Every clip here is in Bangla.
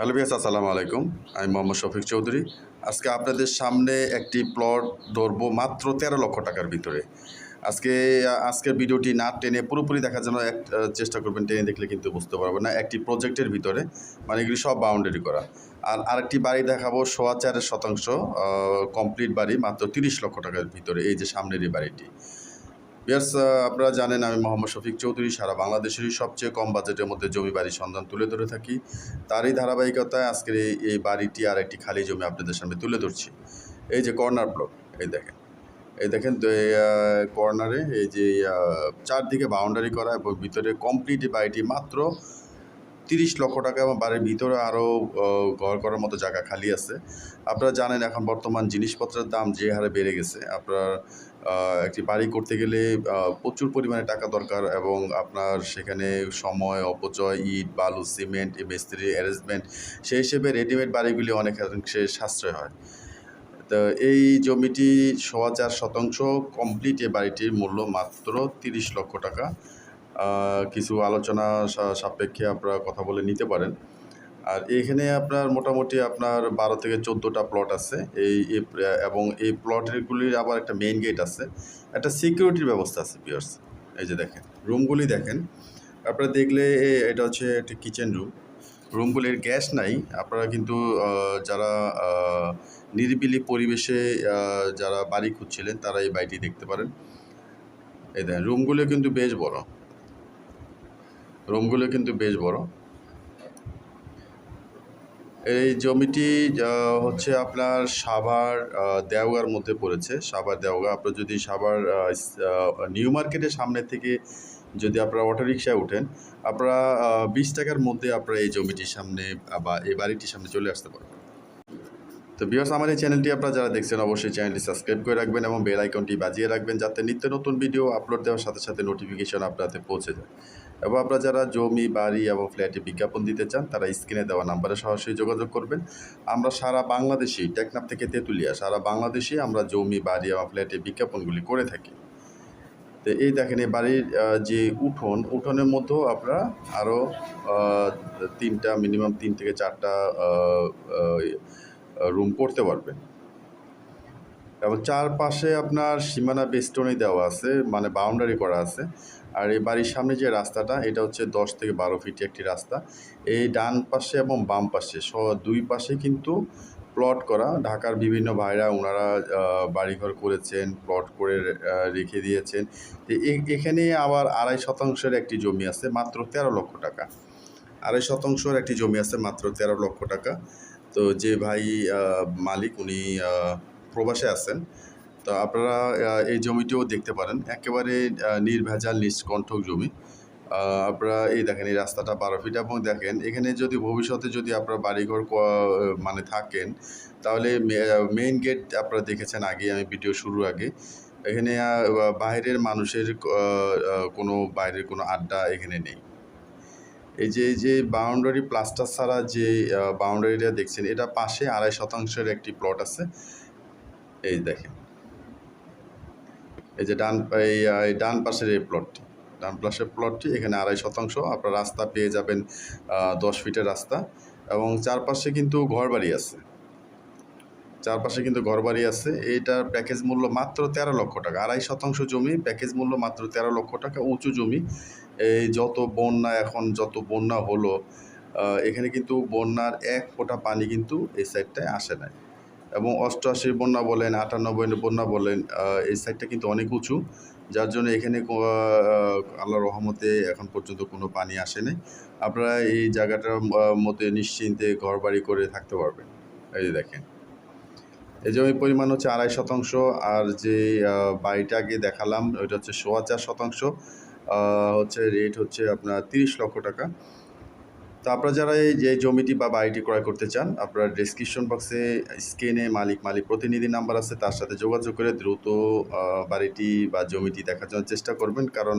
হ্যালো বিয়াস আসসালামু আলাইকুম। আমি মোহাম্মদ শফিক চৌধুরী। আজকে আপনাদের সামনে একটি প্লট ধরবো মাত্র তেরো লক্ষ টাকার ভিতরে। আজকে, আজকের ভিডিওটি না টেনে পুরোপুরি দেখার জন্য এক চেষ্টা করবেন, টেনে দেখলে কিন্তু বুঝতে পারবেন না। একটি প্রজেক্টের ভিতরে মানে এগুলি সব বাউন্ডারি করা। আর আরেকটি বাড়ি দেখাবো, সোয়া চারের শতাংশ কমপ্লিট বাড়ি, মাত্র তিরিশ লক্ষ টাকার ভিতরে, এই যে সামনের এই বাড়িটি। বিয়ার্স আপনারা জানেন আমি মোহাম্মদ শফিক চৌধুরী, সারা বাংলাদেশেরই সবচেয়ে কম বাজেটের মধ্যে জমি বাড়ির সন্ধান তুলে ধরে থাকি। তারই ধারাবাহিকতায় আজকের এই এই বাড়িটি আর একটি খালি জমি আপনাদের সামনে তুলে ধরছি। এই যে কর্নার ব্লক, এই দেখেন। এই দেখেন কর্নারে এই যে চারদিকে বাউন্ডারি করা এবং ভিতরে কমপ্লিট বাড়িটি মাত্র তিরিশ লক্ষ টাকা এবং বাড়ির ভিতরে আরও ঘর করার মতো জায়গা খালি আছে। আপনারা জানেন এখন বর্তমান জিনিসপত্রের দাম যে হারে বেড়ে গেছে। আপনার একটি বাড়ি করতে গেলে প্রচুর পরিমাণে টাকা দরকার এবং আপনার সেখানে সময়, অপচয়, ইট, বালু, সিমেন্ট, মিস্ত্রি, অ্যারেঞ্জমেন্ট, সেই হিসেবে রেডিমেড বাড়িগুলি অনেক অংশে সাশ্রয় হয়। তো এই জমিটি সোয়া চার শতাংশ কমপ্লিট এই বাড়িটির মূল্য মাত্র তিরিশ লক্ষ টাকা। কিছু আলোচনা সাপেক্ষে আপনারা কথা বলে নিতে পারেন। আর এখানে আপনার মোটামুটি আপনার বারো থেকে চোদ্দোটা প্লট আছে। এই এবং এই প্লটগুলির আবার একটা মেইন গেট আছে। একটা সিকিউরিটির ব্যবস্থা আছে পিয়ার্স এই যে দেখেন রুমগুলি দেখেন। আপনারা দেখলে এটা হচ্ছে একটা কিচেন রুম রুমগুলির গ্যাস নাই। আপনারা কিন্তু যারা নিরিবিলি পরিবেশে যারা বাড়ি খুঁজছিলেন, তারা এই বাড়িটি দেখতে পারেন। এই দেখেন রুমগুলো কিন্তু বেশ বড়। রুমগুলো কিন্তু বেশ বড়। এই জমিটি হচ্ছে আপনার সাভার দেওগার মধ্যে পড়েছে। সাভার দেওগা আপনার যদি সাভার নিউ মার্কেটের সামনে থেকে যদি আপনারা অটোরিকশায় ওঠেন, আপনারা বিশ টাকার মধ্যে আপনারা এই জমিটির সামনে বা এই বাড়িটির সামনে চলে আসতে পারবেন। তো বিয়ার্স আমার এই চ্যানেলটি আপনারা যারা দেখছেন, অবশ্যই চ্যানেলটি সাবস্ক্রাইব করে রাখবেন এবং বেল আইকনটি বাজিয়ে রাখবেন যাতে নিত্য নতুন ভিডিও আপলোড দেওয়ার সাথে সাথে নোটিফিকেশন আপনাদের পৌঁছে যায়। এবং আপনারা যারা জমি, বাড়ি এবং ফ্ল্যাটে বিজ্ঞাপন দিতে চান, তারা স্ক্রিনে দেওয়া নাম্বারে সরাসরি যোগাযোগ করবেন। আমরা সারা বাংলাদেশেই টেকনাফ থেকে তেঁতুলিয়া, সারা বাংলাদেশে আমরা জমি, বাড়ি এবং ফ্ল্যাটে বিজ্ঞাপনগুলি করে থাকি। তো এই দেখেন, এই বাড়ির যে উঠোন, উঠোনের মধ্যেও আপনারা আরও তিনটা মিনিমাম তিন থেকে চারটা রুম করতে পারবেন এবং চারপাশে আপনার সীমানা বেষ্টনী দেওয়া আছে মানে বাউন্ডারি করা আছে। আর এই বাড়ির সামনে যে রাস্তাটা, এটা হচ্ছে দশ থেকে বারো ফিট একটি রাস্তা। এই ডান পাশে এবং বাম পাশে স, দুই পাশে কিন্তু প্লট করা। ঢাকার বিভিন্ন ভাইরা ওনারা বাড়িঘর করেছেন প্লট করে রেখে দিয়েছেন। এখানে আবার আড়াই শতাংশের একটি জমি আছে, মাত্র তেরো লক্ষ টাকা। আড়াই শতাংশের একটি জমি আছে, মাত্র তেরো লক্ষ টাকা। তো যে ভাই মালিক উনি প্রবাসে আছেন, তো আপনারা এই জমিটিও দেখতে পারেন। একেবারে নির্ভেজাল নিষ্কণ্ঠক জমি। আপনারা এই দেখেন, এই রাস্তাটা বারো ফিট এবং দেখেন, এখানে যদি ভবিষ্যতে যদি আপনারা বাড়িঘর মানে থাকেন, তাহলে মেইন গেট আপনারা দেখেছেন আগে, আমি ভিডিও শুরুর আগে। এখানে বাইরের মানুষের কোনো বাইরের কোনো আড্ডা এখানে নেই। এই যে এই যে বাউন্ডারি প্লাস্টার ছাড়া যে বাউন্ডারিটা দেখছেন, এটা পাশে আড়াই শতাংশের একটি প্লট আছে। এই দেখেন। এই যে ডান, এই ডান পাশের এই প্লটটি ডান পাশের প্লটটি এখানে আড়াই শতাংশ। আপনার রাস্তা পেয়ে যাবেন দশ ফিটের রাস্তা। এবং চারপাশে কিন্তু ঘরবাড়ি আছে। চারপাশে কিন্তু ঘরবাড়ি আছে। এইটার প্যাকেজ মূল্য মাত্র তেরো লক্ষ টাকা। আড়াই শতাংশ জমি প্যাকেজ মূল্য মাত্র তেরো লক্ষ টাকা, উঁচু জমি। এই যত বন্যা এখন, যত বন্যা হলো এখানে কিন্তু বন্যার এক ফোঁটা পানি কিন্তু এই সাইডটায় আসে না এবং অষ্টআশির বন্যা বলেন, আটানব্বই বন্যা বলেন এই সাইডটা কিন্তু অনেক উঁচু। যার জন্য এখানে আল্লাহর রহমতে এখন পর্যন্ত কোনো পানি আসে নাই। আপনারা এই জায়গাটার মধ্যে নিশ্চিন্তে ঘর বাড়ি করে থাকতে পারবেন। এই দেখেন। এই জমির পরিমাণ হচ্ছে আড়াই শতাংশ আর যে বাড়িটা আগে দেখালাম, ওইটা হচ্ছে সোয়া চার শতাংশ হচ্ছে রেট হচ্ছে আপনার তিরিশ লক্ষ টাকা। তো আপনারা যারা এই যে জমিটি বা বাড়িটি ক্রয় করতে চান, আপনারা ডিসক্রিপশন বক্সে স্ক্রিনে মালিক মালিক প্রতিনিধি নাম্বার আছে, তার সাথে যোগাযোগ করে দ্রুত বাড়িটি বা জমিটি দেখার জন্য চেষ্টা করবেন। কারণ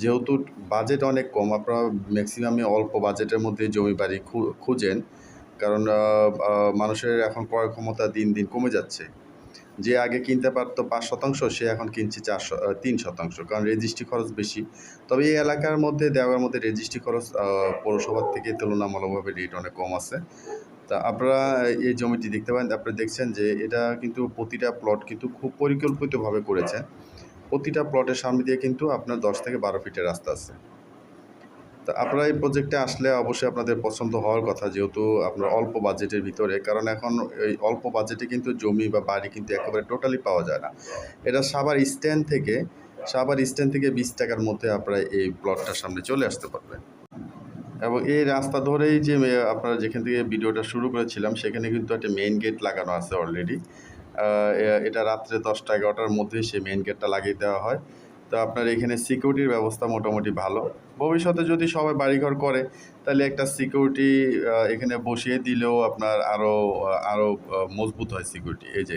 যেহেতু বাজেট অনেক কম, আপনারা ম্যাক্সিমামে অল্প বাজেটের মধ্যে জমি বাড়ি খুঁজেন। কারণ মানুষের এখন ক্রয় ক্ষমতা দিন দিন কমে যাচ্ছে। যে আগে কিনতে পারতো পাঁচ শতাংশ, সে এখন কিনছে চার তিন শতাংশ, কারণ রেজিস্ট্রি খরচ বেশি। তবে এই এলাকার মধ্যে, দেওয়ার মধ্যে রেজিস্ট্রি খরচ পৌরসভার থেকে তুলনামূলকভাবে রেট অনেক কম আছে। তা আপনারা এই জমিটি দেখতে পারেন আপনারা দেখছেন যে এটা কিন্তু প্রতিটা প্লট কিন্তু খুব পরিকল্পিতভাবে করেছে। প্রতিটা প্লটের সামনে দিয়ে কিন্তু আপনার দশ থেকে বারো ফিটের রাস্তা আছে। তা আপনারা এই প্রজেক্টে আসলে অবশ্যই আপনাদের পছন্দ হওয়ার কথা যেহেতু আপনার অল্প বাজেটের ভিতরে, কারণ এখন এই অল্প বাজেটে কিন্তু জমি বা বাড়ি কিন্তু একেবারে টোটালি পাওয়া যায় না। এটা সাবার স্ট্যান্ড থেকে সাবার স্ট্যান্ড থেকে বিশ টাকার মধ্যে আপনারা এই প্লটটার সামনে চলে আসতে পারবেন। এবং এই রাস্তা ধরেই যে আপনারা যেখান থেকে ভিডিওটা শুরু করেছিলাম, সেখানে কিন্তু একটা মেইন গেট লাগানো আছে অলরেডি এটা রাত্রে দশটা এগারোটার মধ্যে সেই মেইন গেটটা লাগিয়ে দেওয়া হয়। তো আপনার এখানে সিকিউরিটির ব্যবস্থা মোটামুটি ভালো। ভবিষ্যতে যদি সবাই বাড়িঘর করে, তাহলে একটা সিকিউরিটি এখানে বসিয়ে দিলেও আপনার আরও আরও মজবুত হয় সিকিউরিটি এই যে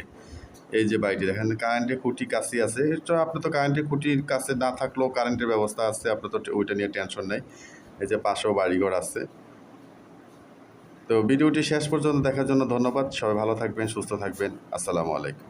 এই যে বাড়িটি দেখেন কারেন্টের খুঁটি কাছে আছে। তো আপনার তো কারেন্টের খুঁটির কাছে না থাকলেও কারেন্টের ব্যবস্থা আছে আপনার তো ওইটা নিয়ে টেনশন নেই। এই যে পাশেও বাড়িঘর আছে। তো ভিডিওটি শেষ পর্যন্ত দেখার জন্য ধন্যবাদ। সবাই ভালো থাকবেন, সুস্থ থাকবেন। আসসালামু আলাইকুম।